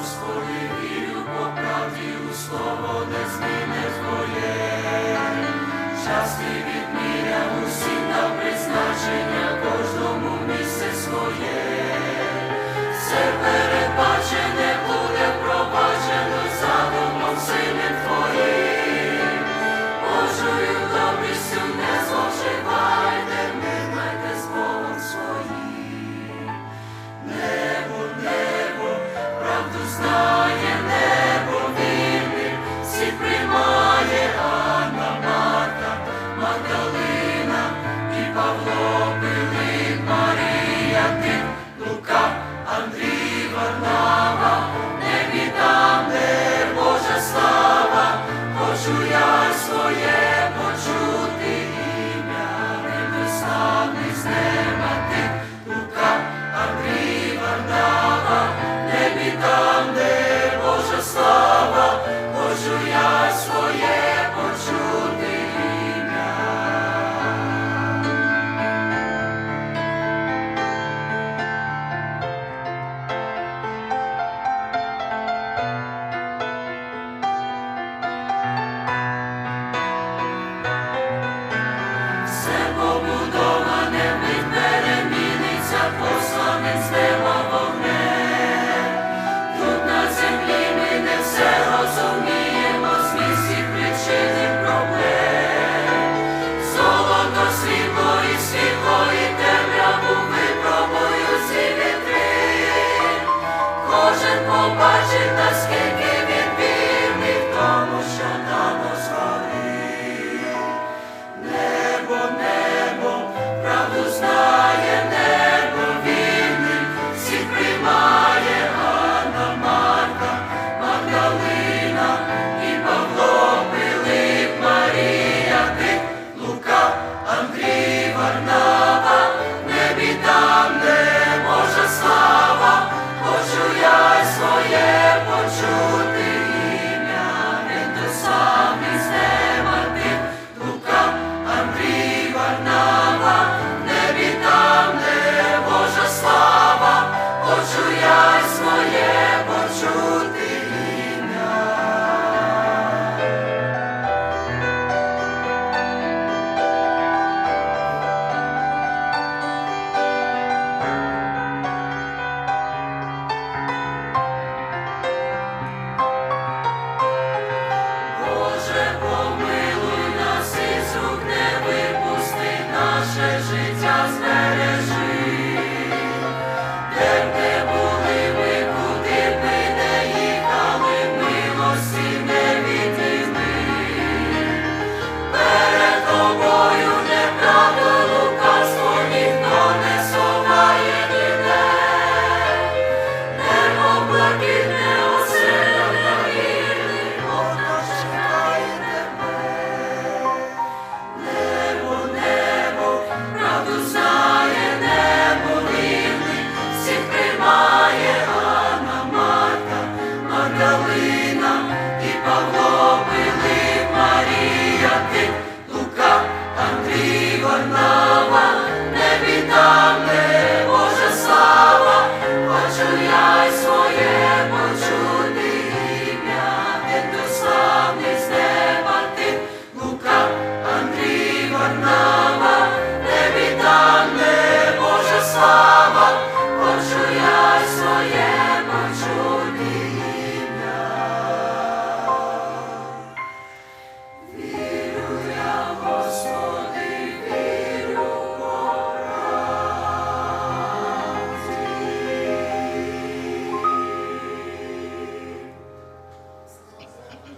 Господи, вірю по правді у слово незмінне Твоє. Час відміряв усім на призначення, кожному місце своє. Магдалина і Павло Пилип. Oh,